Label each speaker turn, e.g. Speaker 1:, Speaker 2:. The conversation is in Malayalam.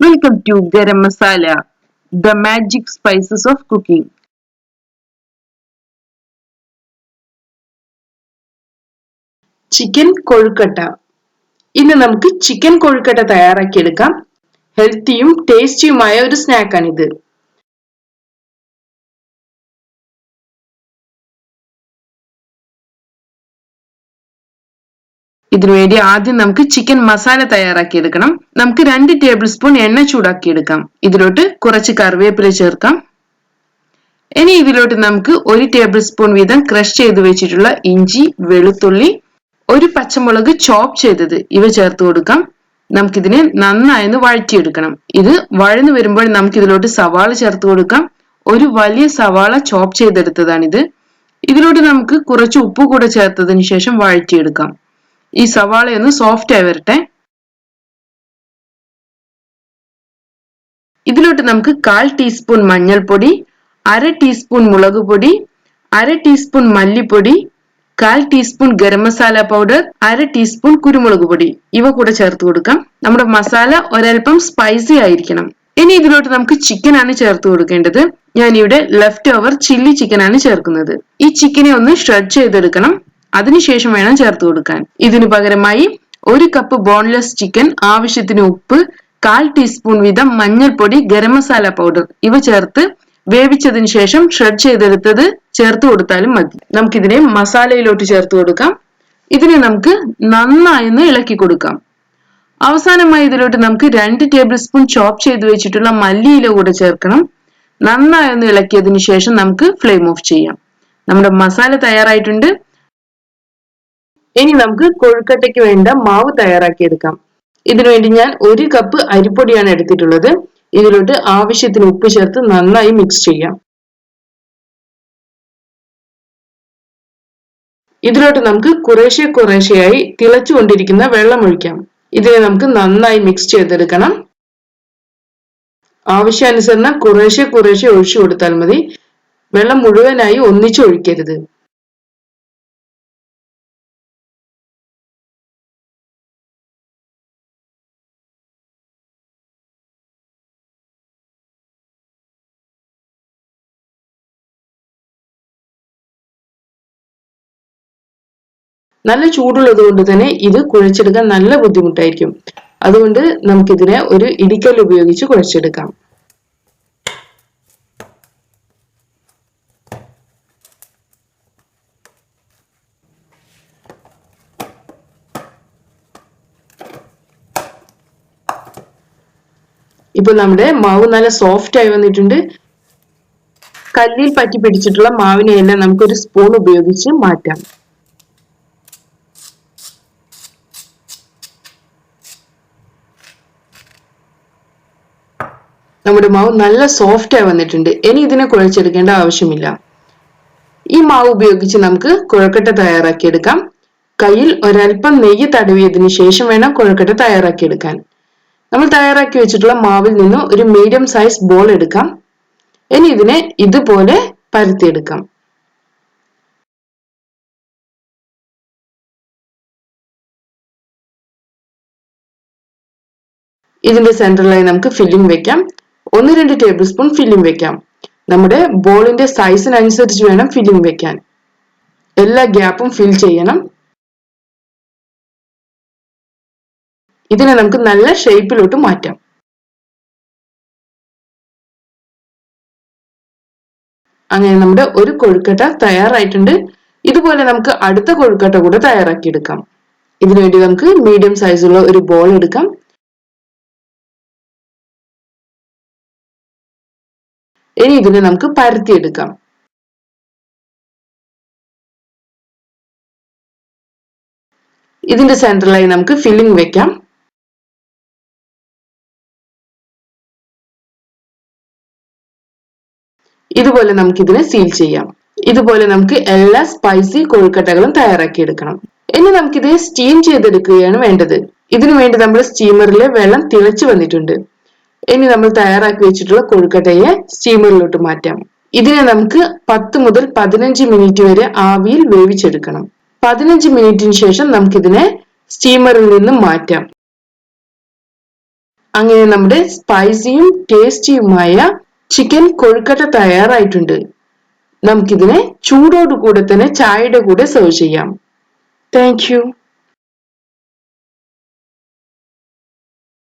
Speaker 1: Welcome to garam masala the magic spices of cooking chicken kozhukatta ഇന്ന് നമുക്ക് ചിക്കൻ കൊഴുക്കട്ട തയ്യാറാക്കിയെടുക്കാം. ഹെൽത്തിയും ടേസ്റ്റിയുമായ ഒരു സ്നാക്കാണിത് ഇതിനുവേണ്ടി ആദ്യം നമുക്ക് ചിക്കൻ മസാല തയ്യാറാക്കി എടുക്കണം നമുക്ക് രണ്ട് ടേബിൾ സ്പൂൺ എണ്ണ ചൂടാക്കി എടുക്കാം ഇതിലോട്ട് കുറച്ച് കറിവേപ്പില ചേർക്കാം. ഇനി ഇതിലോട്ട് നമുക്ക് ഒരു ടേബിൾ സ്പൂൺ വീതം ക്രഷ് ചെയ്ത് വെച്ചിട്ടുള്ള ഇഞ്ചി വെളുത്തുള്ളി ഒരു പച്ചമുളക് ചോപ്പ് ചെയ്തത് ഇവ ചേർത്ത് കൊടുക്കാം. നമുക്കിതിനെ നന്നായി വഴറ്റിയെടുക്കണം. ഇത് വഴന്നു വരുമ്പോൾ നമുക്ക് ഇതിലോട്ട് സവാള ചേർത്ത് കൊടുക്കാം. ഒരു വലിയ സവാള ചോപ്പ് ചെയ്തെടുത്തതാണിത്. ഇതിലോട്ട് നമുക്ക് കുറച്ച് ഉപ്പ് കൂടെ ചേർത്തതിന് ശേഷം വഴറ്റിയെടുക്കാം. ഈ സവാള ഒന്ന് സോഫ്റ്റ് ആയി വരട്ടെ. ഇതിലോട്ട് നമുക്ക് കാൽ ടീസ്പൂൺ മഞ്ഞൾപ്പൊടി അര ടീസ്പൂൺ മുളക് പൊടി അര ടീസ്പൂൺ മല്ലിപ്പൊടി കാൽ ടീസ്പൂൺ ഗരം മസാല പൗഡർ അര ടീസ്പൂൺ കുരുമുളക് പൊടി. ഇവ കൂടെ ചേർത്ത് കൊടുക്കാം. നമ്മുടെ മസാല ഒരൽപ്പം സ്പൈസി ആയിരിക്കണം. ഇനി ഇതിലോട്ട് നമുക്ക് ചിക്കൻ ആണ് ചേർത്ത് കൊടുക്കേണ്ടത്. ഞാൻ ഇവിടെ ലെഫ്റ്റ് ഓവർ ചില്ലി ചിക്കൻ ആണ് ചേർക്കുന്നത്. ഈ ചിക്കനെ ഒന്ന് ഷ്രെഡ് ചെയ്തെടുക്കണം. അതിനുശേഷം വേണം ചേർത്ത് കൊടുക്കാൻ. ഇതിനു പകരമായി ഒരു കപ്പ് ബോൺലെസ് ചിക്കൻ ആവശ്യത്തിന് ഉപ്പ് കാൽ ടീസ്പൂൺ വീതം മഞ്ഞൾപ്പൊടി ഗരം മസാല പൗഡർ ഇവ ചേർത്ത് വേവിച്ചതിന് ശേഷം ഷ്രെഡ് ചെയ്തെടുത്തത് ചേർത്ത് കൊടുത്താലും മതി. നമുക്കിതിനെ മസാലയിലോട്ട് ചേർത്ത് കൊടുക്കാം. ഇതിനെ നമുക്ക് നന്നായി ഒന്ന് ഇളക്കി കൊടുക്കാം. അവസാനമായി ഇതിലോട്ട് നമുക്ക് രണ്ട് ടേബിൾ സ്പൂൺ ചോപ്പ് ചെയ്ത് വെച്ചിട്ടുള്ള മല്ലിയില കൂടെ ചേർക്കണം. നന്നായി ഒന്ന് ഇളക്കിയതിന് ശേഷം നമുക്ക് ഫ്ലെയിം ഓഫ് ചെയ്യാം. നമ്മുടെ മസാല തയ്യാറായിട്ടുണ്ട്. ഇനി നമുക്ക് കൊഴുക്കട്ടയ്ക്ക് വേണ്ട മാവ് തയ്യാറാക്കിയെടുക്കാം. ഇതിനുവേണ്ടി ഞാൻ ഒരു കപ്പ് അരിപ്പൊടിയാണ് എടുത്തിട്ടുള്ളത്. ഇതിലോട്ട് ആവശ്യത്തിന് ഉപ്പ് ചേർത്ത് നന്നായി മിക്സ് ചെയ്യാം. ഇതിലോട്ട് നമുക്ക് കുറേശ്ശെ കുറേശ്ശെയായി തിളച്ചുകൊണ്ടിരിക്കുന്ന വെള്ളം ഒഴിക്കാം. ഇതിനെ നമുക്ക് നന്നായി മിക്സ് ചെയ്തെടുക്കണം. ആവശ്യാനുസരണം കുറേശ്ശെ കുറേശ്ശെ ഒഴിച്ചു കൊടുത്താൽ മതി. വെള്ളം മുഴുവനായി ഒന്നിച്ച് ഒഴിക്കരുത് നല്ല ചൂടുള്ളത് കൊണ്ട് തന്നെ ഇത് കുഴച്ചെടുക്കാൻ നല്ല ബുദ്ധിമുട്ടായിരിക്കും. അതുകൊണ്ട് നമുക്കിതിനെ ഒരു ഇടിക്കൽ ഉപയോഗിച്ച് കുഴച്ചെടുക്കാം. ഇപ്പൊ നമ്മുടെ മാവ് നല്ല സോഫ്റ്റ് ആയി വന്നിട്ടുണ്ട്. കല്ലിൽ പറ്റി പിടിച്ചിട്ടുള്ള മാവിനെയെല്ലാം നമുക്കൊരു സ്പൂൺ ഉപയോഗിച്ച് മാറ്റാം. നമ്മുടെ മാവ് നല്ല സോഫ്റ്റ് ആയി വന്നിട്ടുണ്ട്. ഇനി ഇതിനെ കുഴച്ചെടുക്കേണ്ട ആവശ്യമില്ല. ഈ മാവ് ഉപയോഗിച്ച് നമുക്ക് കുഴക്കട്ട തയ്യാറാക്കിയെടുക്കാം. കയ്യിൽ ഒരൽപ്പം നെയ്യ് തടവിയതിനു ശേഷം വേണം കുഴക്കട്ട തയ്യാറാക്കിയെടുക്കാൻ. നമ്മൾ തയ്യാറാക്കി വെച്ചിട്ടുള്ള മാവിൽ നിന്ന് ഒരു മീഡിയം സൈസ് ബോൾ എടുക്കാം. ഇനി ഇതിനെ ഇതുപോലെ പരത്തിയെടുക്കാം. ഇതിന്റെ സെന്ററിലായി നമുക്ക് ഫില്ലിംഗ് വെക്കാം. ഒന്ന് രണ്ട് ടേബിൾ സ്പൂൺ ഫില്ലിംഗ് വെക്കാം. നമ്മുടെ ബോളിന്റെ സൈസിനനുസരിച്ച് വേണം ഫില്ലിംഗ് വെക്കാൻ. എല്ലാ ഗ്യാപ്പും ഫിൽ ചെയ്യണം. ഇതിനെ നമുക്ക് നല്ല ഷേപ്പിലോട്ട് മാറ്റാം. അങ്ങനെ നമ്മുടെ ഒരു കൊഴുക്കട്ട തയ്യാറായിട്ടുണ്ട്. ഇതുപോലെ നമുക്ക് അടുത്ത കൊഴുക്കട്ട കൂടെ തയ്യാറാക്കിയെടുക്കാം. ഇതിനുവേണ്ടി നമുക്ക് മീഡിയം സൈസുള്ള ഒരു ബോൾ എടുക്കാം. ഇനി ഇതിനെ നമുക്ക് പരത്തിയെടുക്കാം. ഇതിന്റെ സെന്ററിലായി നമുക്ക് ഫില്ലിംഗ് വെക്കാം. ഇതുപോലെ നമുക്ക് ഇതിനെ സീൽ ചെയ്യാം. ഇതുപോലെ നമുക്ക് എല്ലാ സ്പൈസി കോഴിക്കട്ടകളും തയ്യാറാക്കി എടുക്കണം ഇനി നമുക്കിത് സ്റ്റീം ചെയ്തെടുക്കുകയാണ് വേണ്ടത്. ഇതിനു വേണ്ടി നമ്മൾ സ്റ്റീമറിലെ വെള്ളം തിളച്ചു വന്നിട്ടുണ്ട്. ഇനി നമ്മൾ തയ്യാറാക്കി വെച്ചിട്ടുള്ള കൊഴുക്കട്ടയെ സ്റ്റീമറിലോട്ട് മാറ്റാം. ഇതിനെ നമുക്ക് പത്ത് മുതൽ പതിനഞ്ച് മിനിറ്റ് വരെ ആവിയിൽ വേവിച്ചെടുക്കണം. പതിനഞ്ച് മിനിറ്റിന് ശേഷം നമുക്കിതിനെ സ്റ്റീമറിൽ നിന്നും മാറ്റാം. അങ്ങനെ നമ്മുടെ സ്പൈസിയും ടേസ്റ്റിയുമായ ചിക്കൻ കൊഴുക്കട്ട തയ്യാറായിട്ടുണ്ട്. നമുക്കിതിനെ ചൂടോടുകൂടെ തന്നെ ചായയുടെ കൂടെ സെർവ് ചെയ്യാം. താങ്ക്